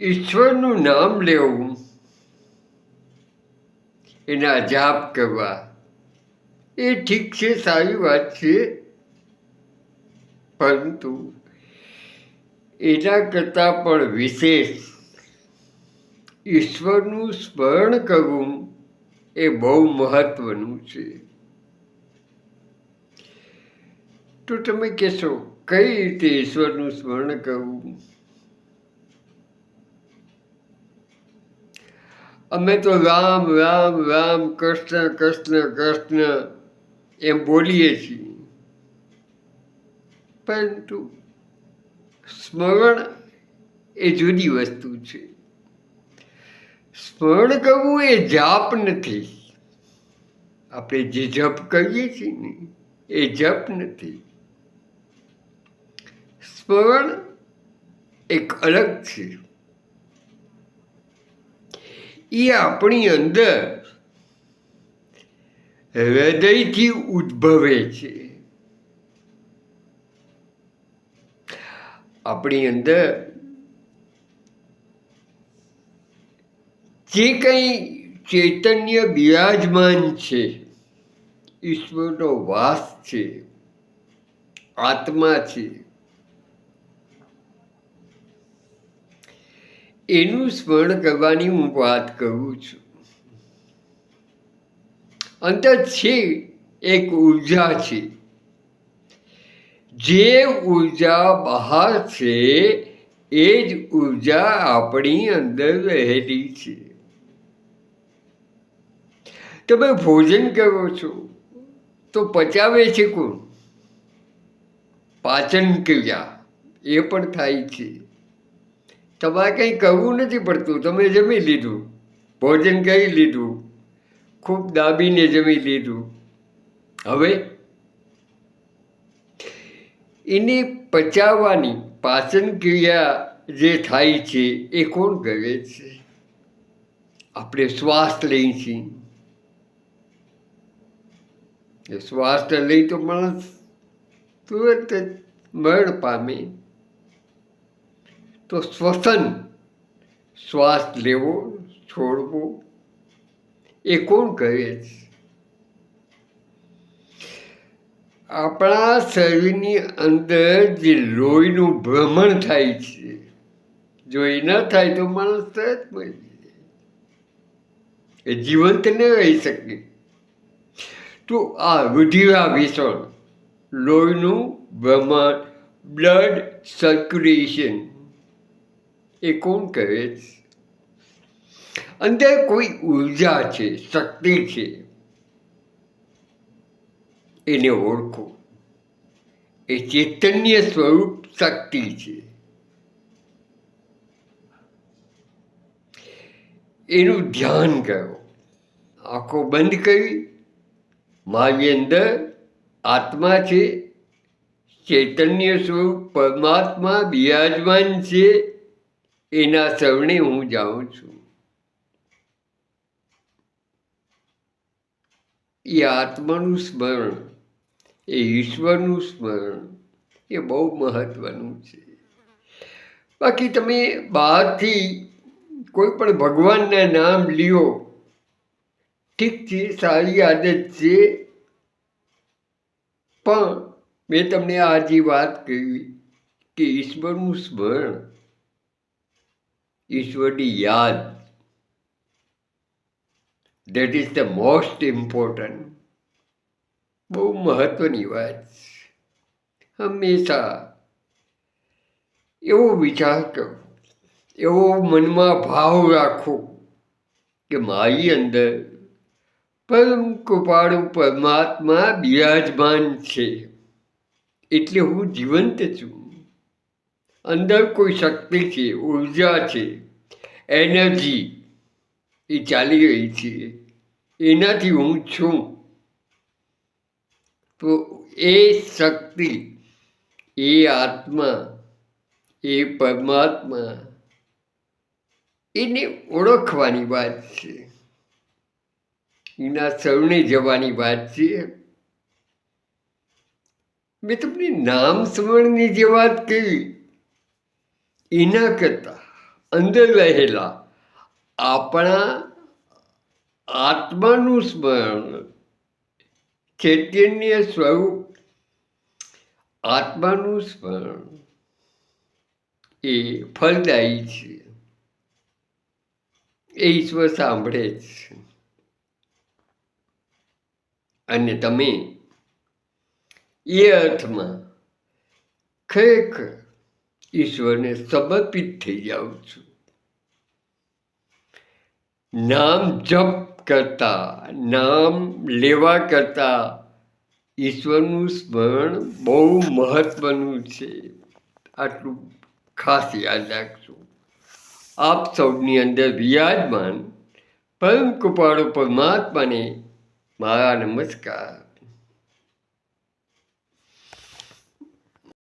ઈશ્વરનું નામ લેવું, એના જાપ કરવા. એ ઠીક છે, સારી વાત છે, પરંતુ એના કરતાં પણ વિશેષ ઈશ્વરનું સ્મરણ કરવું એ બહુ મહત્વનું છે. તો તમે કહેશો, કઈ રીતે ઈશ્વરનું સ્મરણ કરવું? અમે તો રામ રામ રામ, કૃષ્ણ કૃષ્ણ કૃષ્ણ એમ બોલીએ છીએ. પરંતુ સ્મરણ એ જુદી વસ્તુ છે. સ્મરણ કરવું એ જાપ નથી. આપણે જે જપ કરીએ છીએ ને, એ જપ નથી. સ્મરણ એક અલગ છે. એ આપણી અંદર હૃદયથી ઉદ્ભવે છે. આપણી અંદર જે કંઈ ચૈતન્ય બિરાજમાન છે, ઈશ્વરનો વાસ છે, આત્મા છે એનું સ્મરણ કરવાની હું વાત કરું છું. અંતર છે એક ઊર્જા છે. જે ઊર્જા બહાર છે, એ જ ઊર્જા આપણી અંદર રહેલી છે. તમે ભોજન કરો છો, તો પચાવે છે કોણ? પાચન ક્રિયા, એ પણ થાય છે. તમારે કંઈ કરવું નથી પડતું. તમે જમી લીધું. ભોજન કરી લીધું. ખૂબ દાબીને જમી લીધું. હવે એની પચાવવાની પાચન ક્રિયા જે થાય છે, એ કોણ કરે છે? આપણે શ્વાસ લઈએ છીએ. શ્વાસ લઈ તો માણસ તુરંત જ મરણ પામે. તો શ્વસન શ્વાસ લેવો, છોડવો. એ કોણ કરે છે? આપણા શરીરની અંદર જે લોહીનું ભ્રમણ થાય છે, જો એ ન થાય તો માણસ તરત મરી જાય. એ જીવંત ન રહી શકે. તો આ રુધિરાભિષણ લોહીનું ભ્રમણ બ્લડ સર્ક્યુલેશન એ કોણ છે? અંદર કોઈ ઊર્જા છે, શક્તિ છે, એને ઓળખો. એ ચૈતન્ય સ્વરૂપ શક્તિ છે. એનું ધ્યાન કરો. આંખો બંધ કરી, મારી અંદર આત્મા છે, ચૈતન્ય સ્વરૂપ પરમાત્મા બિરાજમાન છે. એના શરણે હું જાઉં છું. એ આત્માનું સ્મરણ, એ ઈશ્વરનું સ્મરણ, એ બહુ મહત્વનું છે. બાકી તમે બહારથી કોઈ પણ ભગવાનના નામ લ્યો, ઠીક છે, સારી આદત છે. પણ મેં તમને આજે વાત કહી કે ઈશ્વરનું સ્મરણ ઈશ્વરની યાદ. That is the most important બહુ મહત્વની વાત હંમેશા એવો વિચાર કરો, એવો મનમાં ભાવ રાખો કે મારી અંદર પરમ કૃપાળુ પરમાત્મા બિરાજમાન છે. એટલે હું જીવંત છું. અંદર કોઈ શક્તિ છે, ઊર્જા છે, એનર્જી એ ચાલી રહી છે. એનાથી હું છું. તો એ શક્તિ, એ આત્મા, એ પરમાત્મા એને ઓળખવાની વાત છે. એના સૌને જવાની વાત છે. મેં તમને નામ સ્મરણની જે વાત કરી એના કરતાં અંદર રહેલા આપણા આત્માનું સ્મરણ ચૈતન્ય સ્વરૂપ આત્માનું સ્મરણ એ ફળદાયી છે એ ઈશ્વર સાંભળે છે અને તમે એ અર્થમાં ખરેખર ઈશ્વરને સમર્પિત થઈ જાઉં છું. નામ જપ કરતા, નામ લેવા કરતા ઈશ્વરનું સ્મરણ બહુ મહત્વનું છે. આટલું ખાસ યાદ રાખજો. આપ સૌની અંદર વિરાજમાન, પરમ કૃપાળુ પરમાત્માને મારા નમસ્કાર.